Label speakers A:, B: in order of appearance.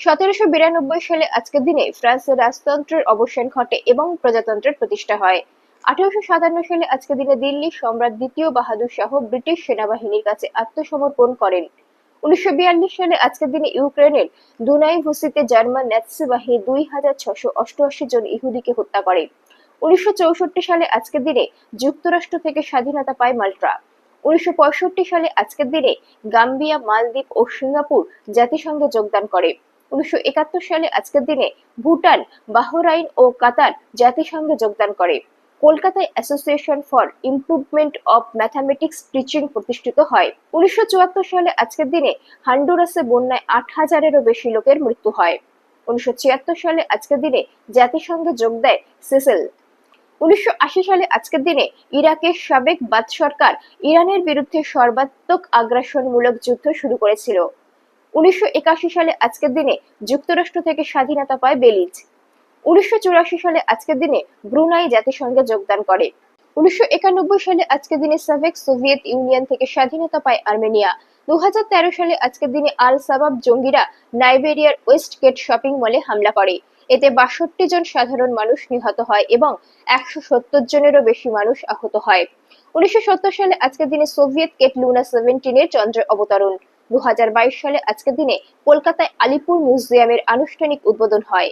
A: সতেরোশো বিরানব্বই সালে আজকের দিনে ফ্রান্সের রাজতন্ত্রের অবসান ঘটে এবং প্রজাতন্ত্রের প্রতিষ্ঠা হয়। আঠারোশো সাতান্ন সালে আজকের দিনে দিল্লি সম্রাট দ্বিতীয় বাহাদুর শাহ ব্রিটিশ সেনাবাহিনীর কাছে আত্মসমর্পণ করেন। উনিশশো বিয়াল্লিশ সালে আজকের দিনে ইউক্রেনের দুনাই ভুসিতে জার্মান ন্যাৎসি বাহিনী দুই হাজার ছশো অষ্টআশি জন ইহুদিকে হত্যা করে। উনিশশো চৌষট্টি সালে আজকের দিনে যুক্তরাষ্ট্র থেকে স্বাধীনতা পায় মাল্টা। উনিশশো পঁয়ষট্টি সালে আজকের দিনে গাম্বিয়া, মালদ্বীপ ও সিঙ্গাপুর জাতিসংঘে যোগদান করে। উনিশশো একাত্তর সালে আজকের দিনে ভুটান, বাহরাইন ও কাতার জাতিসংঘে যোগদান করে। কলকাতায় association for improvement of mathematics teaching প্রতিষ্ঠিত হয়। উনিশশো চুয়াত্তর সালে আজকের দিনে হান্ডুরাসে বন্যায় আট হাজারেরও বেশি লোকের মৃত্যু হয়। উনিশশো ছিয়াত্তর সালে আজকের দিনে জাতিসংঘে যোগ দেয় সেসেল। উনিশশো সালে আজকের দিনে ইরাকের সাবেক বাদ সরকার ইরানের বিরুদ্ধে সর্বাত্মক আগ্রাসনমূলক যুদ্ধ শুরু করেছিল। উনিশশো একাশি সালে আজকের দিনে যুক্তরাষ্ট্র থেকে স্বাধীনতা পায় বেলিজ। উনিশশো চুরাশি সালে আজকের দিনে ব্রুনাই জাতিসংঘে যোগদান করে। উনিশশো একানব্বই সালে আজকের দিনে সোভিয়েত ইউনিয়ন থেকে স্বাধীনতা পায় আর্মেনিয়া। দু সালে আজকের দিনে আল সাবাব জঙ্গিরা নাইবেরিয়ার ওয়েস্ট গেট শপিং মলে হামলা করে। এতে বাষট্টি জন সাধারণ মানুষ নিহত হয় এবং একশো সত্তর জনেরও বেশি মানুষ আহত হয়। উনিশশো সত্তর সালে আজকের দিনে সোভিয়েত কেট লুনা সেভেন্টিনের চন্দ্রের অবতরণ। দু হাজার বাইশ সালে আজকের দিনে কলকাতায় আলিপুর মিউজিয়ামের আনুষ্ঠানিক উদ্বোধন হয়।